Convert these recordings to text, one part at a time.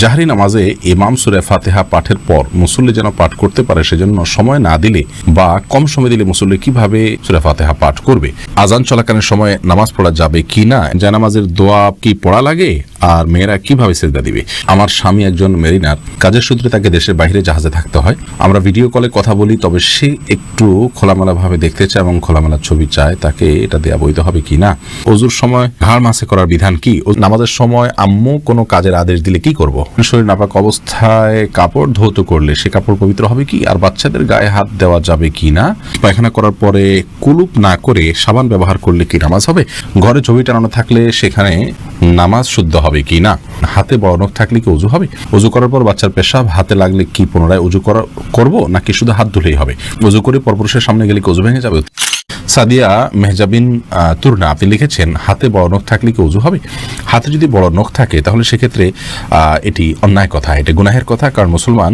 জাহরি নামাজে ইমাম সুরে ফাতেহা পাঠের পর মুসল্লি যেন পাঠ করতে পারে, সেজন্য সময় না দিলে বা কম সময় দিলে মুসল্লি কীভাবে সুরে ফাতেহা পাঠ করবে? আজান চলাকালীন সময় নামাজ পড়া যাবে কি না? জানামাজের দোয়া কি পড়া লাগে? আর মেয়েরা কীভাবে সেজদা দিবে? আমার স্বামী একজন মেরিনার। কাজের সূত্রে তাকে দেশের বাইরে জাহাজে থাকতে হয়। আমরা ভিডিও কলে কথা বলি, তবে সে একটু খোলামেলা ভাবে দেখতে চায় এবং খোলামেলা ছবি চায়। তাকে এটা দেওয়া বৈধ হবে কি না? অজুর সময় ঘাড় মাসে করার বিধান কি? নামাজের সময় আম্মু কোনো কাজের আদেশ দিলে কি করব? শরীর নাপাক অবস্থায় কাপড় ধৌত করলে সে কাপড় পবিত্র হবে কি? আর বাচ্চাদের গায়ে হাত দেওয়া যাবে কি না? পায়খানা করার পরে কুলুপ না করে সাবান ব্যবহার করলে কি নামাজ হবে? ঘরে ছবি টানানো থাকলে সেখানে নামাজ শুদ্ধ হবে কি না? হাতে বড় থাকলে কি উজু হবে? উজু করার পর বাচ্চার পেশাব হাতে লাগলে কি পুনরায় উজু করা করব? নাকি শুধু হাত ধুলেই হবে? উজু করে পরপুরুষের সামনে গেলে কি উজু ভেঙে যাবে? সাদিয়া মেহজাবিন তুরনা, আপনি লিখেছেন, হাতে বড় নখ থাকলে কি উজু হবে? হাতে যদি বড় নখ থাকে, তাহলে সেক্ষেত্রে এটি অন্যায় কথা, এটি গুনাহের কথা, কারণ মুসলমান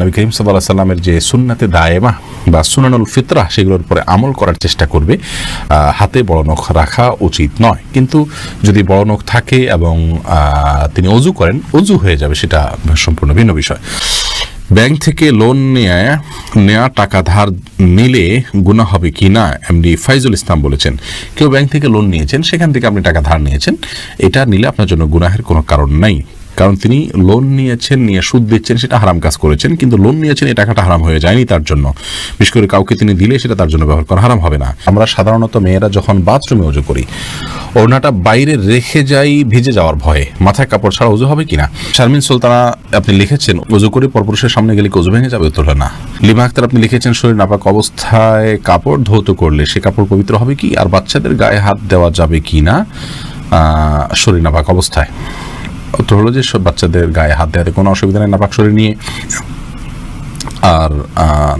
নবী করিম সাল্লাহ সাল্লামের যে সুন্নাতে দায়েমা বা সুনানুল ফিতরা, সেগুলোর উপরে আমল করার চেষ্টা করবে হাতে বড় নখ রাখা উচিত নয়। কিন্তু যদি বড় নখ থাকে এবং তিনি অজু করেন, অজু হয়ে যাবে, সেটা সম্পূর্ণ ভিন্ন বিষয়। ব্যাংক থেকে লোন নিয়ে নেওয়া টাকা ধার নিলে গুণা হবে কি না? এমডি ফাইজুল ইসলাম বলেছেন, কেউ ব্যাংক থেকে লোন নিয়েছেন, সেখান থেকে আপনি টাকা ধার নিয়েছেন, এটা নিলে আপনার জন্য গুনাহের কোনো কারণ নাই। কারণ তিনি লোন নিয়েছেন, নিয়ে সুদ দিচ্ছেন, সেটা হারাম কাজ করেছেন, কিন্তু লোন নিয়েছেন, এই টাকাটা হারাম হয়ে যায়নি তার জন্য। বিশেষ করে কাউকে তিনি দিলে সেটা তার জন্য ব্যবহার করা হারাম হবে না। আমরা সাধারণত মেয়েরা যখন বাথরুমে উজু করি, ওড়নাটা বাইরে রেখে যাই ভিজে যাওয়ার ভয়ে। মাথায় কাপড় ছাড়া উজু হবে কিনা? শারমিন সুলতানা, আপনি লিখেছেন, উজু করে পরপুরুষের সামনে গেলে উজু ভেঙে যাবে উত্তর না। লিমা আক্তার, আপনি লিখেছেন, শরীর নাপাক অবস্থায় কাপড় ধৌত করলে সে কাপড় পবিত্র হবে কি? আর বাচ্চাদের গায়ে হাত দেওয়া যাবে কি না শরীর নাপাক অবস্থায়। উত্তর হলো যে সব বাচ্চাদের গায়ে হাত দেওয়াতে কোনো অসুবিধা নেই, নাপাক শরীর নিয়ে। আর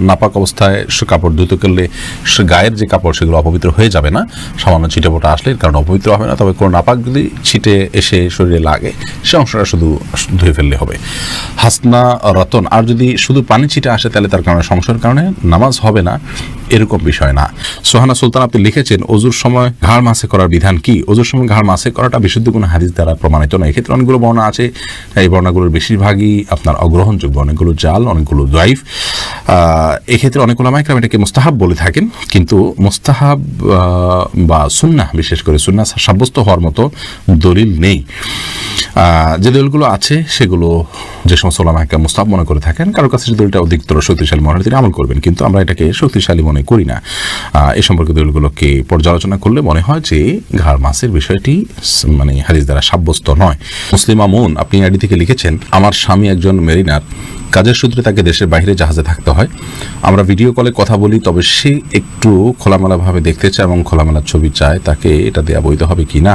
নাপাক অবস্থায় সে কাপড় ধুতে করলে সে গায়ের যে কাপড়, সেগুলো অপবিত্র হয়ে যাবে না। সামান্য ছিটে ফোটা আসলে কারণে অপবিত্র হবে না। তবে কোনো নাপাক যদি ছিটে এসে শরীরে লাগে, সে অংশটা শুধু ধুয়ে ফেললে হবে। হাসনা রতন, আর যদি শুধু পানি ছিটে আসে, তাহলে তার কারণে সমস্যার কারণে নামাজ হবে না। এরকম বিষয় না। সোহানা সুলতান, আপনি লিখেছেন অজুর সময় ঘাড় মাসে করার বিধান কি? অজুর সময় ঘাড় মাসে করাটা বিশুদ্ধ কোনো হাদিস দ্বারা প্রমাণিত নয়। এক্ষেত্রে অনেকগুলো বর্ণনা আছে। এই বর্ণাগুলোর বেশিরভাগই আপনার অগ্রহণযোগ্য, অনেকগুলো জাল, অনেকগুলো জয়ীফ এক্ষেত্রে অনেক ওলামাইকরাম এটাকে মোস্তাহাব বলে থাকেন। কিন্তু মোস্তাহাব বা সুন্না বিশেষ করে সুন্না সাব্যস্ত হওয়ার মতো দলিল নেই। যে দলগুলো আছে, সেগুলো যে সমস্ত ওলামাকে মুস্তাব মনে করে থাকেন কারোর কাছে যে দলটা অধিকতর শক্তিশালী মনে হয়, তিনি আমল করবেন। কিন্তু আমরা এটাকে শক্তিশালী মনে করি না। এ সম্পর্কে দলগুলোকে পর্যালোচনা করলে মনে হয় যে ঘাড় মাসের বিষয়টি মানে হারিস দ্বারা সাব্যস্ত নয়। মুসলিম আমুন আপনি আইডি থেকে লিখেছেন, আমার স্বামী একজন মেরিনার কাজের সূত্রে তাকে দেশের বাইরে জাহাজে থাকতে হয়। আমরা ভিডিও কলে কথা বলি, তবে সে একটু খোলামেলাভাবে দেখতে চায় এবং খোলামেলা ছবি চায়, তাকে এটা দেওয়া বৈধ হবে কি না?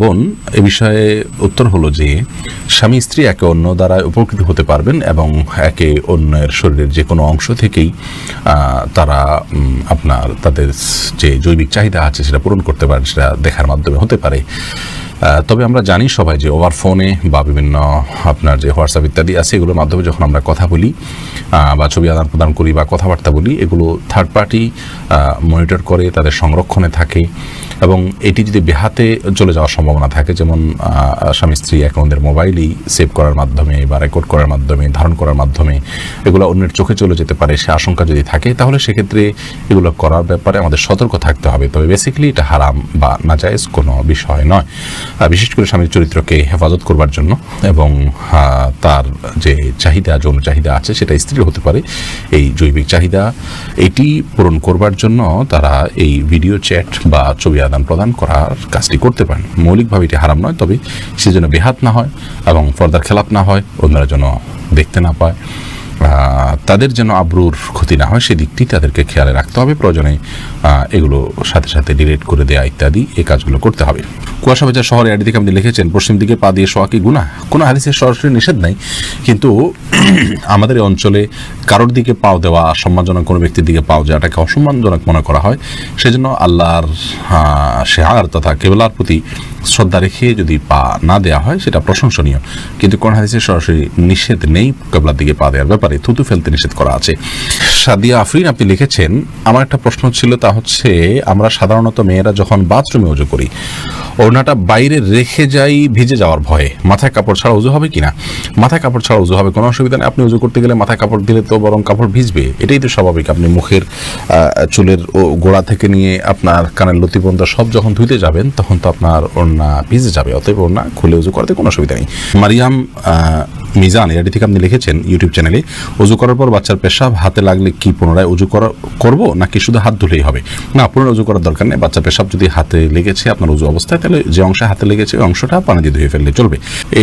বোন, এ বিষয়ে উত্তর হলো যে, স্বামী স্ত্রী একে অন্য দ্বারা উপকৃত হতে পারবেন এবং একে অন্যের শরীরের যে কোনো অংশ থেকেই তারা আপনার তাদের যে জৈবিক চাহিদা আছে সেটা পূরণ করতে পারেন, সেটা দেখার মাধ্যমে হতে পারে। তবে আমরা জানি সবাই যে ওভার ফোনে বা বিভিন্ন আপনার যে হোয়াটসঅ্যাপ ইত্যাদি আছে, এগুলোর মাধ্যমে যখন আমরা কথা বলি বা ছবি আদান প্রদান করি বা কথাবার্তা বলি, এগুলো থার্ড পার্টি মনিটর করে, তাদের সংরক্ষণে থাকে। এবং এটি যদি বেহাতে চলে যাওয়ার সম্ভাবনা থাকে, যেমন স্বামী, স্ত্রী অ্যাকাউন্টের মোবাইলেই সেভ করার মাধ্যমে বা রেকর্ড করার মাধ্যমে, ধারণ করার মাধ্যমে এগুলো অন্যের চোখে চলে যেতে পারে, সে আশঙ্কা যদি থাকে, তাহলে সেক্ষেত্রে এগুলো করার ব্যাপারে আমাদের সতর্ক থাকতে হবে। তবে বেসিক্যালি এটা হারাম বা নাজায়েজ কোনো বিষয় নয়। বিশেষ করে স্বামীর চরিত্রকে হেফাজত করবার জন্য এবং তার যে চাহিদা, যৌন চাহিদা আছে, সেটা স্ত্রীর হতে পারে এই জৈবিক চাহিদা। এটি পূরণ করবার জন্য তারা এই ভিডিও চ্যাট বা ছবি আদান প্রদান করার কাজটি করতে পারেন। মৌলিকভাবে এটি হারাম নয়, তবে সে যেন বেহাত না হয় এবং ফর্দার খেলাপ না হয়, অন্যরা যেন দেখতে না পায়। তাদের যেন আব্রুর ক্ষতি না হয় সেদিকটি তাদেরকে খেয়ালে রাখতে হবে। প্রয়োজনে এগুলো সাথে সাথে ডিলেট করে দেওয়া ইত্যাদি এই কাজগুলো করতে হবে। কুয়াশা বাজার শহরে আড়ি থেকে আপনি লিখেছেন, পশ্চিম দিকে পা দিয়ে শোয়া কি গুণা কোনো হাদিসের সরাসরি নিষেধ নাই, কিন্তু আমাদের অঞ্চলে কারোর দিকে পাও দেওয়া, সম্মানজনক কোনো ব্যক্তির দিকে পাও যাটাকে অসম্মানজনক মনে করা হয়। সেজন্য আল্লাহর শেহার তথা কেবলার প্রতি শ্রদ্ধা রেখে যদি পা না দেওয়া হয়, সেটা প্রশংসনীয়। কিন্তু কোন হাদিসে সরাসরি নিষেধ নেই, কেবলার দিকে পা দেওয়ার ব্যাপারে থুতু ফেলতে নিষেধ করা আছে। সাদিয়া আফরিন আপনি লিখেছেন, আমার একটা প্রশ্ন ছিল তা হচ্ছে, আমরা সাধারণত মেয়েরা যখন বাথরুমে উজু করি, ওড়নাটা বাইরে রেখে যাই ভিজে যাওয়ার ভয়ে। মাথায় কাপড় ছাড়া উজু হবে কিনা? মাথায় কাপড় ছাড়া উজু হবে, কোনো অসুবিধা নেই। আপনি উজু করতে গেলে মাথায় কাপড় দিলে তো বরং কাপড় ভিজবে। এটাই তো স্বাভাবিক। আপনি মুখের চুলের গোড়া থেকে নিয়ে আপনার কানের লতি পর্যন্ত সব যখন ধুইতে যাবেন, তখন তো আপনার ওড়না ভিজে যাবে। অতএব ওড়না খুলে উজু করতে কোনো অসুবিধা নেই। মারিয়াম মিজান এটি থেকে আপনি লিখেছেন ইউটিউব চ্যানেলে, উজু করার পর বাচ্চার পেশাব, হাতে লাগলে কি পুনরায় উজু করা, করব, নাকি শুধু হাত ধুলেই হবে? না, পুনরায় উজু করার দরকার নেই। বাচ্চার পেশাব যদি হাতে লেগেছে, আপনার উজু অবস্থায়, তাহলে যে অংশে হাতে লেগেছে, ওই অংশটা পানি দিয়ে ধুয়ে ফেললে চলবে।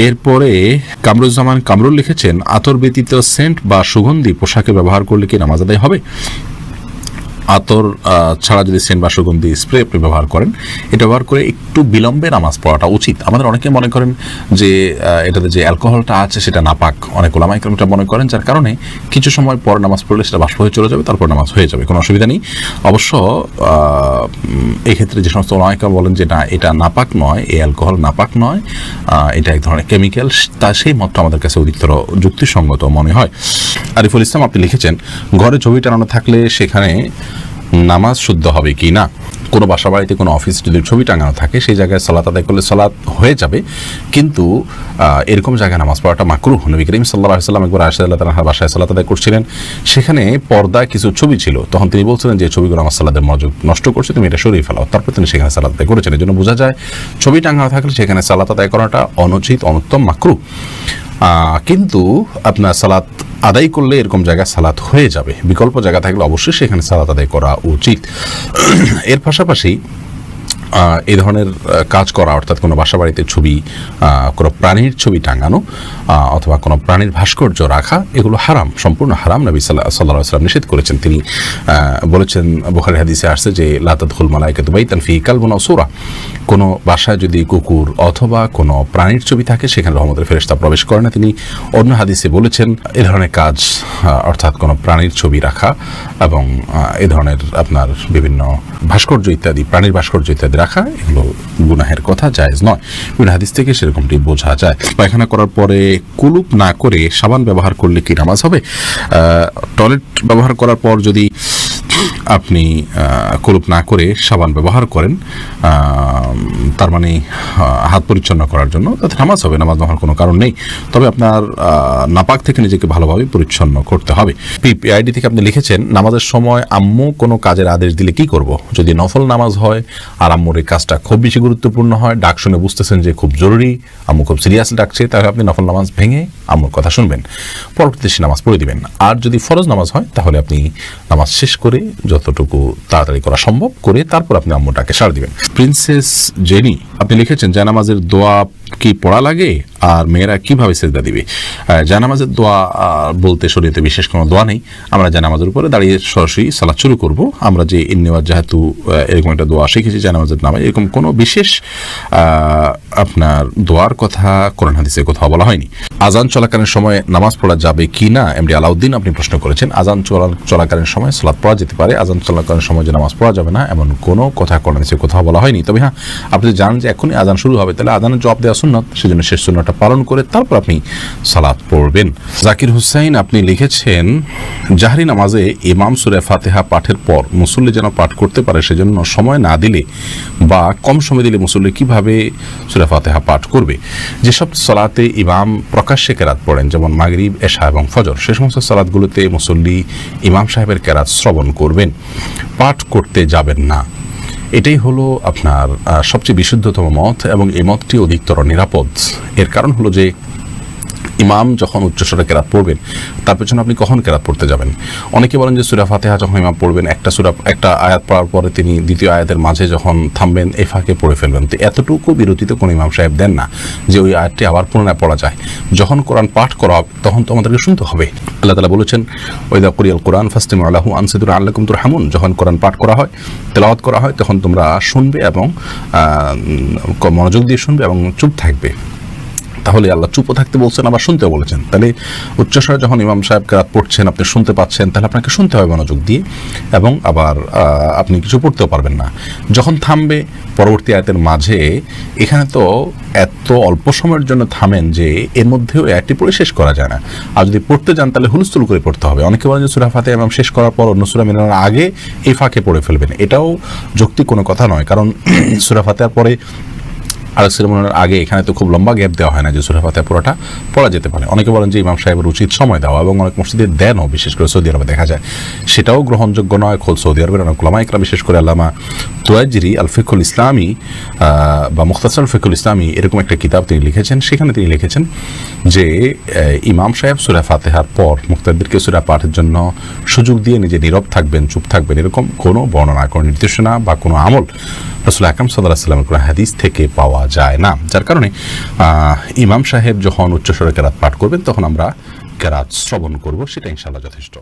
এরপরে কামরুজ্জামান কামরুল লিখেছেন, আতর ব্যতীত সেন্ট বা সুগন্ধি পোশাকে ব্যবহার করলে কি নামাজ আদায় হবে? আতর ছাড়া যদি সেন্ট বা সুগন্ধি স্প্রে আপনি ব্যবহার করেন, এটা ব্যবহার করে একটু বিলম্বে নামাজ পড়াটা উচিত। আমাদের অনেকে মনে করেন যে এটাতে যে অ্যালকোহলটা আছে সেটা নাপাক। অনেক ওলামাই এটা মনে করেন যার কারণে কিছু সময় পর নামাজ পড়লে সেটা বাষ্প হয়ে চলে যাবে তারপর নামাজ হয়ে যাবে কোনো অসুবিধা নেই। অবশ্য আহ, উম, এই ক্ষেত্রে যে সমস্ত ওলামাইকার বলেন যে না এটা নাপাক নয় এই অ্যালকোহল নাপাক নয় এটা এক ধরনের কেমিক্যাল তা সেই মতটা আমাদের কাছে অধিকতর যুক্তিসঙ্গত মনে হয়। আরিফুল ইসলাম আপনি লিখেছেন ঘরে ছবি টানানো থাকলে সেখানে নামাজ শুদ্ধ হবে কি না? কোনো বাসা বাড়িতে কোনো অফিস যদি ছবি টাঙানো থাকে, সেই জায়গায় সালাত আদায় করলে সালাত হয়ে যাবে। কিন্তু এরকম জায়গায় নামাজ পড়াটা মাকরু নবী করিম সাল্লাহ সাল্লাম একবার আশাল্লাহ তালা বাসায় সালাত আদায় করছিলেন। সেখানে পর্দায় কিছু ছবি ছিল। তখন তিনি বলছিলেন যে ছবিগুলো আমার সালাদের মনোযোগ নষ্ট করছে, তুমি এটা সরিয়ে ফেলাও। তারপর তিনি সেখানে সালাত আদায় করেছেন। এই জন্য বোঝা যায়, ছবি টাঙানো থাকলে সেখানে সালাত আদায় করাটা অনুচিত, অনুত্তম মাকরু কিন্তু আপনার সালাত আদায় করলে এরকম জায়গায় সালাত হয়ে যাবে। বিকল্প জায়গা থাকলে অবশ্যই সেখানে সালাত আদায় করা উচিত। এর পাশাপাশি এই ধরনের কাজ করা, অর্থাৎ কোনো বাসা বাড়িতে ছবি কোনো প্রাণীর ছবি টাঙানো অথবা কোনো প্রাণীর ভাস্কর্য রাখা, এগুলো হারাম, সম্পূর্ণ হারাম। নবী সাল্লাহ সাল্লাহ সাল্লাম নিষেধ করেছেন। তিনি বলেছেন বোখারি হাদিসে আসছে যে লাতাদুল মালাইকে দুবাই তানফি কালবনা সোরা। কোনো বাসায় যদি কুকুর অথবা কোনো প্রাণীর ছবি থাকে, সেখানে রহমতের ফেরেশতা প্রবেশ করে না। তিনি অন্য হাদিসে বলেছেন, এ ধরনের কাজ অর্থাৎ কোনো প্রাণীর ছবি রাখা এবং এ ধরনের আপনার বিভিন্ন ভাস্কর্য ইত্যাদি, প্রাণীর ভাস্কর্য ইত্যাদি রাখা, এগুলো গুনাহের কথা, জায়েজ নয়। বিভিন্ন হাদিস থেকে সেরকমটি বোঝা যায়। পায়খানা করার পরে কুলুপ না করে সাবান ব্যবহার করলে কি নামাজ হবে? টয়লেট ব্যবহার করার পর যদি আপনি কুলুপ না করে সাবান ব্যবহার করেন তার মানে হাত পরিচ্ছন্ন করার জন্য। তাতে নামাজ হবে, নামাজ হওয়ার কোনো কারণ নেই। তবে আপনার নাপাক থেকে নিজেকে ভালোভাবে পরিচ্ছন্ন করতে হবে। পিআইডি থেকে আপনি লিখেছেন, নামাজের সময় আম্মু কোনো কাজের আদেশ দিলে কি করব? যদি নফল নামাজ হয়, আর আম্মুর এই কাজটা খুব বেশি গুরুত্বপূর্ণ হয়, ডাক শুনে বুঝতেছেন যে খুব জরুরি, আম্মু খুব সিরিয়াস ডাকছে, তাহলে আপনি নফল নামাজ ভেঙে আম্মুর কথা শুনবেন। পরবর্তীতে সে নামাজ পড়ে দিবেন। আর যদি ফরজ নামাজ হয়, তাহলে আপনি নামাজ শেষ করে যতটুকু তাড়াতাড়ি করা সম্ভব করে তারপর আপনি আম্মুটাকে সার দিবেন। প্রিন্সেস জেনি আপনি লিখেছেন জানামাজের দোয়া কি পড়া লাগে? আর মেয়েরা কীভাবে সেজদা দিবে? জানামাজের দোয়া বলতে শরীয়তে বিশেষ কোনো দোয়া নেই। আমরা জানামাজের উপরে দাঁড়িয়ে সরাসরি সালাদ শুরু করব। আমরা যে ইন্নেওয়াজ যেহেতু এরকম একটা দোয়া শিখেছি জানামাজের নামে, এরকম কোনো বিশেষ আপনার দোয়ার কথা কোরআন হাদিসে কোথাও বলা হয়নি। আজান চলাকালীন সময় নামাজ পড়া যাবে কি না, এমডি আলাউদ্দিন আপনি প্রশ্ন করেছেন। আজান চলা, চলাকালীন সময় সালাদ পড়া যেতে পারে আজান চলাকালীন সময় যে নামাজ পড়া যাবে না, এমন কোনো কথা কোরআন হাদিসে কোথাও বলা হয়নি। তবে হ্যাঁ আপনি জানেন যে এখনই আজান শুরু হবে, তাহলে আজানের জবাব দেওয়া সুন্নত, সেজন্য শেষ সুন্নতটা পালন করে তারপর আপনি সালাদ পড়বেন। জাকির হুসাইন, আপনি লিখেছেন, জাহরি নামাজে ইমাম সুরে ফাতেহা পাঠের পর মুসল্লি যেন পাঠ করতে পারে সেজন্য সময় না দিলে বা কম সময় দিলে মুসল্লি কীভাবে সুরে ফাতেহা পাঠ করবে? যেসব সালাতে ইমাম প্রকাশ্যে কেরাত পড়েন, যেমন মাগরিব, এশা এবং ফজর, সে সমস্ত সালাদগুলোতে মুসল্লি ইমাম সাহেবের কেরাত শ্রবণ করবেন। পাঠ করতে যাবেন না। এটাই হলো আপনার সবচেয়ে বিশুদ্ধতম মত এবং এই মতটি অধিকতর নিরাপদ। এর কারণ হলো যে ইমাম যখন উচ্চস্বরে কেরাত পড়বেন, তার পেছনে আপনি কখন কেরাত পড়তে যাবেন? অনেকে বলেন যে সুরা ফাতেহা যখন ইমাম পড়বেন, একটা সুরা, একটা আয়াত পড়ার পরে তিনি দ্বিতীয় আয়াতের মাঝে যখন থামবেন এ ফাঁকে পড়ে ফেলবেন। তো এতটুকু বিরতিতে কোনো ইমাম সাহেব দেন না যে ওই আয়াতটি আবার পুনরায় পড়া যায়। যখন কোরআন পাঠ করা হবে, তখন তো আমাদেরকে শুনতে হবে। আল্লাহ তালা বলেছেন ওইদা কুরিয়াল কোরআন ফাস্টিম আল্লাহু আনসিদুর আল্লাহ তুর হামুন যখন কোরআন পাঠ করা হয়, তেলাওয়াত করা হয়, তখন তোমরা শুনবে এবং মনোযোগ দিয়ে শুনবে এবং চুপ থাকবে। তাহলে আল্লাহ চুপ থাকতে বলছেন, আবার শুনতেও বলেছেন। তাহলে উচ্চস্বরে যখন ইমাম সাহেব কেরাত পড়ছেন, আপনি শুনতে পাচ্ছেন, তাহলে আপনাকে শুনতে হবে মনোযোগ দিয়ে এবং আবার আপনি কিছু পড়তেও পারবেন না। যখন থামবে, পরবর্তী আয়াতের মাঝে এখানে তো এত অল্প সময়ের জন্য থামেন যে এর মধ্যেও একটি পড়ে শেষ করা যায় না। আর যদি পড়তে যান, তাহলে হুলস্থুল করে পড়তে হবে। অনেকে বলেন যে সুরা ফাতে এবং শেষ করার পর অন্য সুরা মেলানোর আগে এই ফাঁকে পড়ে ফেলবেন। এটাও যৌক্তিক কোনো কথা নয়। কারণ সুরা ফাতেহার পরে আর সেরেমনির আগে এখানে তো খুব লম্বা গ্যাপ দেওয়া হয় না, যে সুরা ফাতেহা পুরোটা পড়া যেতে পারে। অনেকে বলেন যে ইমাম সাহেবের উচিত সময় দেওয়া এবং অনেক মসজিদের দেনও বিশেষ করে সৌদি আরবে দেখা যায়। সেটাও গ্রহণযোগ্য নয়। খোদ সৌদি আরবের অনেক ওলামাইকরা বিশেষ করে আল্লামা তোয়াজিরি আল ফিকুল ইসলামী বা মুখতাসর ফিকুল ইসলামী, এরকম একটা কিতাব তিনি লিখেছেন। সেখানে তিনি লিখেছেন যে ইমাম সাহেব সুরা ফাতেহার পর মুক্তারদেরকে সুরা পাঠের জন্য সুযোগ দিয়ে নিজে নীরব থাকবেন, চুপ থাকবেন, এরকম কোনো বর্ণনা, কোনো নির্দেশনা বা কোনো আমল রসুল আকরম সাল্লাহ সাল্লামের কোনো হাদিস থেকে পাওয়া যায় না। যার কারণে ইমাম সাহেব যখন উচ্চস্বরে কেরাত পাঠ করবেন, তখন আমরা কেরাত শ্রবণ করব, সেটা ইনশাআল্লাহ যথেষ্ট।